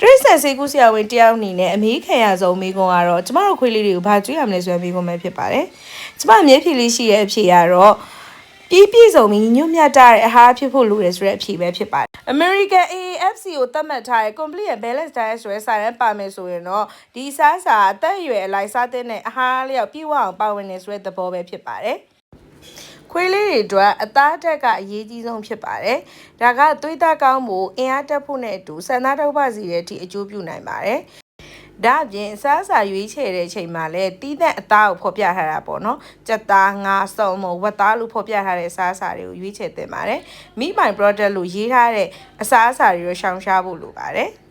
တရိတ်ဆန်စေကူဆရာဝန်တယောက်အနေနဲ့အမေးခံရဆုံးမိကွန်ကတော့ကျမတို့ခွေးလေးတွေကိုဘာကျွေးရမလဲဆိုတဲ့မိကွန်ပဲဖြစ်ပါတယ်ကျမအမြဲဖြေလေးရှိတဲ့အဖြေကတော့ပြီးပြည့်စုံပြီးညွတ်မြတ်တဲ့အဟားဖြစ်ဖို့လိုတယ်ဆိုတဲ့အဖြေပဲဖြစ်ပါတယ် American AAFC ကိုသတ်မှတ်ထားတဲ့ complete and balanced diet ဆိုတဲ့စာရန်ပါမယ်ဆိုရင်တော့ဒီစားစာအသက်အရွယ်အလိုက်စားတဲ့အဟားလျောက်ပြည့်ဝအောင်ပါဝင်နေဆိုတဲ့သဘောပဲဖြစ်ပါတယ် ခွေးလေးတွေအတွက်အသားတက်ကအရေးကြီးဆုံးဖြစ်ပါတယ်။ဒါကသွေးသားကောင်းဖို့အင်အားတက်ဖို့နဲ့အတူဆန္ဒထုတ်ပါစီတဲ့အထိအကျိုးပြုနိုင်ပါတယ်။ဒါအပြင်အစားအစာရွေးချယ်တဲ့အချိန်မှာလည်းတီးတဲ့အသားကိုဖော်ပြထားတာပေါ့နော်။ကြက်သားငါးစုံမဝက်သားလို့ဖော်ပြထားတဲ့အစားအစာတွေကိုရွေးချယ်သင့်ပါတယ်။ Meat by product လို့ရေးထားတဲ့အစားအစာတွေကိုရှောင်ရှားဖို့လိုပါတယ်။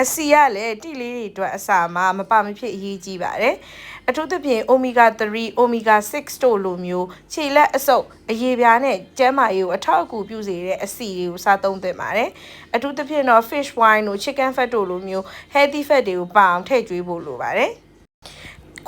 အစီကလည်းတိလေးတွေအတွက်အစာမှာမပါမဖြစ်အရေးကြီးပါတယ်။အထူးသဖြင့် omega 3 omega 6တို့လိုမျိုးခြေလက်အဆုပ်အရေပြားနဲ့ကျန်းမာရေးကိုအထောက်အကူပြုစေတဲ့အစီတွေကိုစားသုံးသင့်ပါတယ်။အထူးသဖြင့်တော့ fish wine တို့ chicken fat တို့လိုမျိုး healthy fat တွေကိုပါအောင်ထည့်ကျွေးဖို့လိုပါတယ်။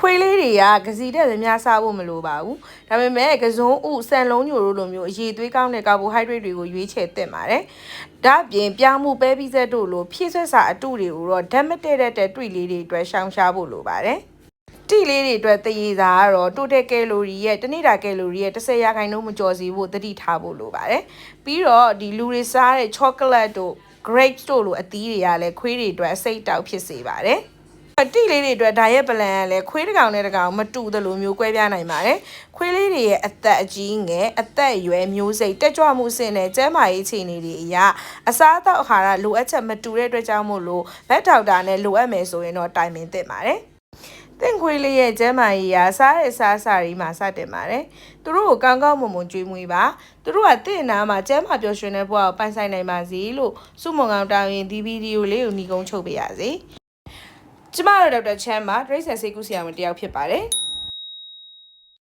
ခွေးလေးတွေကကစီတက်များများစားဖို့မလိုပါဘူး။ဒါပေမဲ့ကစုံဥဆန်လုံးညိုတို့လိုမျိုးအရည်သွေးကောင်းတဲ့ကာဘိုဟိုက်ဒရိတ်တွေကိုရွေးချယ်သင့်ပါတယ်။ဒါ့အပြင်ပြောင်းမှုပဲပြီးဆက်တို့လိုဖြည့်ဆွက်စာအတုတွေကိုတော့ဓာတ်မတည့်တဲ့တဲ့တွေ့လေးတွေအတွက်ရှောင်ရှားဖို့လိုပါတယ်။တိလေးတွေအတွက်တရေစာကတော့တိုတယ်ကယ်လိုရီရဲ့တနေ့တာကယ်လိုရီရဲ့10ရာခိုင်နှုန်းမကျော်စီဖို့တတိထားဖို့လိုပါတယ်။ပြီးတော့ဒီလူတွေစားတဲ့ chocolate တို့ grapes တို့လိုအသီးတွေကလည်းခွေးတွေအတွက်အစိတ်တောက်ဖြစ်စေပါတယ်။အ တိလေးတွေအတွက် diet plan ကလည်းခွေးတစ်ကောင်နဲ့တစ်ကောင်မတူသလိုမျိုးကွဲပြားနိုင်ပါတယ်။ခွေးလေးတွေရဲ့အသက်အကြီးငယ်အသက်အရွယ်မျိုးစိတ်တက်ကြွမှုစင်နဲ့ကျန်းမာရေးအခြေအနေတွေအရအစားအသောက်အာဟာရလိုအပ်ချက်မတူတဲ့အတွက်ကြောင့်မို့လို့ဗက်ဒေါက်တာနဲ့လိုအပ်မယ်ဆိုရင်တော့တိုင်ပင်သင့်ပါတယ်။တင့်ခွေးလေးရဲ့ကျန်းမာရေးရာစားတဲ့စားစာတွေမှာစတင်ပါတယ်။သူတို့ကိုကောင်းကောင်းမွန်မွန်ကြွေးမွေးပါ။သူတို့ကတင့်အနာမှာကျန်းမာပျော်ရွှင်တဲ့ဘဝကိုပိုင်ဆိုင်နိုင်ပါစေလို့စုမုံကောင်တောင်းရင်ဒီဗီဒီယိုလေးကိုညီကုန်းချုပ်ပေးရစေ။ ကျမတို့ဒေါက်တာချမ်းပါဒရိတ်ဆန်စေကူဆရာဝန်တယောက်ဖြစ်ပါတယ်။